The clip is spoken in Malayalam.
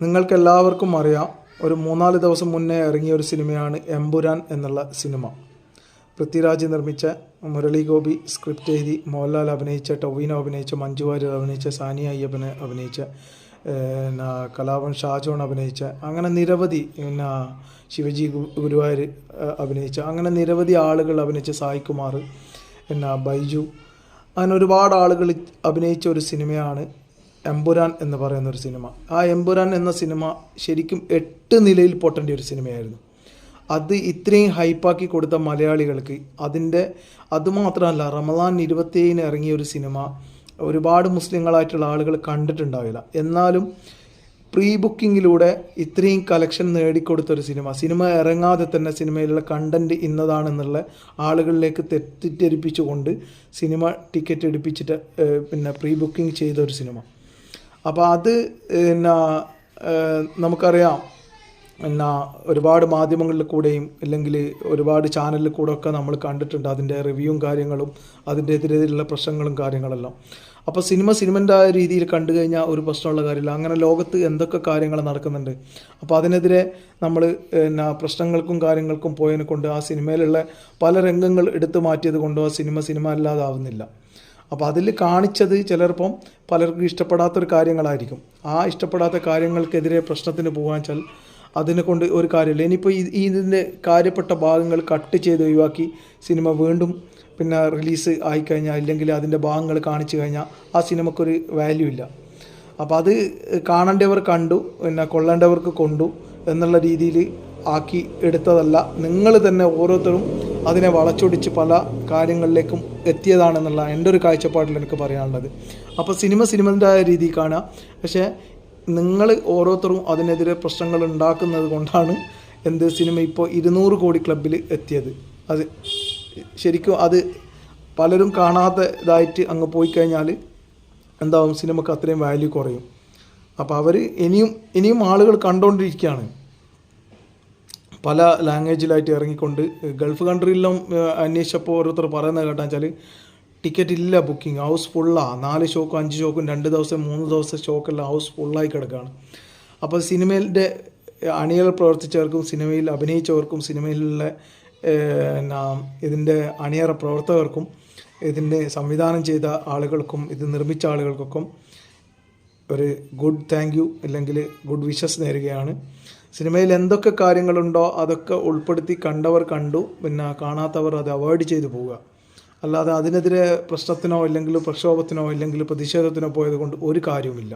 നിങ്ങൾക്കെല്ലാവർക്കും അറിയാം ഒരു മൂന്നാൽ ദിവസം മുന്നേ ഇറങ്ങിയ ഒരു സിനിമയാണ് എമ്പുരാൻ എന്നുള്ള സിനിമ. പൃഥ്വിരാജ് നിർമ്മിച്ച മുരളി ഗോപി സ്ക്രിപ്റ്റ് എഴുതി മോഹൻലാൽ അഭിനയിച്ച ടൊവിനോ അഭിനയിച്ച മഞ്ജു വാര്യർ അഭിനയിച്ച സാനിയ അയ്യപ്പന് അഭിനയിച്ച പിന്നെ കലാപൻ ഷാജോൺ അഭിനയിച്ച അങ്ങനെ നിരവധി പിന്നെ ശിവജി ഗുരുവായൂർ അഭിനയിച്ച അങ്ങനെ നിരവധി ആളുകൾ അഭിനയിച്ച സായികുമാർ പിന്നെ ബൈജു അങ്ങനെ ഒരുപാട് ആളുകൾ അഭിനയിച്ച ഒരു സിനിമയാണ് എമ്പുരാൻ എന്ന് പറയുന്ന ഒരു സിനിമ. ആ എമ്പുരാൻ എന്ന സിനിമ ശരിക്കും എട്ട് നിലയിൽ പൊട്ടേണ്ട ഒരു സിനിമയായിരുന്നു. അത് ഇത്രയും ഹൈപ്പാക്കി കൊടുത്ത മലയാളികൾക്ക് അതിന്റെ അതുമാത്രമല്ല റമദാൻ ഇരുപത്തിയേഴിന് ഇറങ്ങിയ ഒരു സിനിമ ഒരുപാട് മുസ്ലിങ്ങളായിട്ടുള്ള ആളുകൾ കണ്ടിട്ടുണ്ടാവില്ല. എന്നാലും പ്രീ ബുക്കിങ്ങിലൂടെ ഇത്രയും കളക്ഷൻ നേടിക്കൊടുത്ത ഒരു സിനിമ സിനിമ ഇറങ്ങാതെ തന്നെ സിനിമയിലുള്ള കണ്ടന്റ് ഇന്നതാണെന്നുള്ള ആളുകളിലേക്ക് തെറ്റിദ്ധരിപ്പിച്ചുകൊണ്ട് സിനിമ ടിക്കറ്റ് എടുപ്പിച്ചിട്ട് പിന്നെ പ്രീ ബുക്കിംഗ് ചെയ്ത ഒരു സിനിമ. അപ്പോൾ അത് പിന്നെ നമുക്കറിയാം. എന്നാ ഒരുപാട് മാധ്യമങ്ങളിൽ കൂടെയും അല്ലെങ്കിൽ ഒരുപാട് ചാനലിൽ കൂടെ ഒക്കെ നമ്മൾ കണ്ടിട്ടുണ്ട് അതിന്റെ റിവ്യൂവും കാര്യങ്ങളും അതിന്റെ എതിരെതിരെയുള്ള പ്രശ്നങ്ങളും കാര്യങ്ങളെല്ലാം. അപ്പോൾ സിനിമ സിനിമന്റെ ആ രീതിയിൽ കണ്ടു കഴിഞ്ഞാൽ ഒരു പ്രശ്നമുള്ള കാര്യമില്ല. അങ്ങനെ ലോകത്ത് എന്തൊക്കെ കാര്യങ്ങൾ നടക്കുന്നുണ്ട്. അപ്പോൾ അതിനെതിരെ നമ്മൾ പിന്നെ പ്രശ്നങ്ങൾക്കും കാര്യങ്ങൾക്കും പോയതിനെ കൊണ്ട് ആ സിനിമയിലുള്ള പല രംഗങ്ങൾ എടുത്തു മാറ്റിയത് കൊണ്ടോ ആ സിനിമ സിനിമ അല്ലാതാവുന്നില്ല. അപ്പോൾ അതിൽ കാണിച്ചത് ചിലർപ്പം പലർക്കും ഇഷ്ടപ്പെടാത്തൊരു കാര്യങ്ങളായിരിക്കും. ആ ഇഷ്ടപ്പെടാത്ത കാര്യങ്ങൾക്കെതിരെ പ്രശ്നത്തിന് പോകാൻ വെച്ചാൽ അതിനെ കൊണ്ട് ഒരു കാര്യമില്ല. ഇനിയിപ്പോൾ ഈ ഇതിന്റെ കാര്യപ്പെട്ട ഭാഗങ്ങൾ കട്ട് ചെയ്ത് ഒഴിവാക്കി സിനിമ വീണ്ടും പിന്നെ റിലീസ് ആയിക്കഴിഞ്ഞാൽ അല്ലെങ്കിൽ അതിന്റെ ഭാഗങ്ങൾ കാണിച്ചു കഴിഞ്ഞാൽ ആ സിനിമക്കൊരു വാല്യൂ ഇല്ല. അപ്പോൾ അത് കാണേണ്ടവർ കണ്ടു പിന്നെ കൊള്ളേണ്ടവർക്ക് കൊണ്ടു എന്നുള്ള രീതിയിൽ ആക്കി എടുത്തതല്ല. നിങ്ങൾ തന്നെ ഓരോരുത്തരും അതിനെ വളച്ചൊടിച്ച് പല കാര്യങ്ങളിലേക്കും എത്തിയതാണെന്നുള്ള എന്റെ ഒരു കാഴ്ചപ്പാടിൽ എനിക്ക് പറയാനുള്ളത്. അപ്പോൾ സിനിമ സിനിമന്റെ രീതിയിൽ കാണുക പക്ഷേ നിങ്ങൾ ഓരോരുത്തരും അതിനെതിരെ പ്രശ്നങ്ങൾ ഉണ്ടാക്കുന്നത് കൊണ്ടാണ് എന്ത് സിനിമ ഇപ്പോൾ ഇരുന്നൂറ് കോടി ക്ലബിൽ എത്തിയത്. അത് ശരിക്കും അത് പലരും കാണാത്തതായിട്ട് അങ്ങ് പോയി കഴിഞ്ഞാൽ എന്താവും? സിനിമക്ക് അത്രയും വാല്യൂ കുറയും. അപ്പോൾ അവർ ഇനിയും ഇനിയും ആളുകൾ കണ്ടുകൊണ്ടിരിക്കുകയാണ് പല ലാംഗ്വേജിലായിട്ട് ഇറങ്ങിക്കൊണ്ട് ഗൾഫ് കൺട്രിയിലും അന്വേഷിച്ചപ്പോൾ ഓരോരുത്തർ പറയുന്നത് കേട്ടാൽ വെച്ചാൽ ടിക്കറ്റ് ഇല്ല ബുക്കിംഗ് ഹൗസ് ഫുള്ളാണ് നാല് ഷോക്കും അഞ്ച് ഷോക്കും രണ്ട് ദിവസം മൂന്ന് ദിവസം ഷോക്കെല്ലാം ഹൗസ് ഫുള്ളായി കിടക്കുകയാണ് അപ്പോൾ സിനിമയിലെ അണികൾ പ്രവർത്തിച്ചവർക്കും സിനിമയിൽ അഭിനയിച്ചവർക്കും എന്നാ ഇതിന്റെ അണിയറ പ്രവർത്തകർക്കും ഇതിന്റെ സംവിധാനം ചെയ്ത ആളുകൾക്കും ഇത് നിർമ്മിച്ച ആളുകൾക്കൊക്കെ ഒരു ഗുഡ് താങ്ക് യു അല്ലെങ്കിൽ ഗുഡ് വിഷസ് നേരുകയാണ്. സിനിമയിൽ എന്തൊക്കെ കാര്യങ്ങളുണ്ടോ അതൊക്കെ ഉൾപ്പെടുത്തി കണ്ടവർ കണ്ടു. പിന്നെ കാണാത്തവർ അത് അവോയ്ഡ് ചെയ്തു പോവുക. അല്ലാതെ അതിനെതിരെ പ്രശ്നത്തിനോ അല്ലെങ്കിൽ പ്രക്ഷോഭത്തിനോ അല്ലെങ്കിൽ പ്രതിഷേധത്തിനോ പോയത് കൊണ്ട് ഒരു കാര്യവുമില്ല.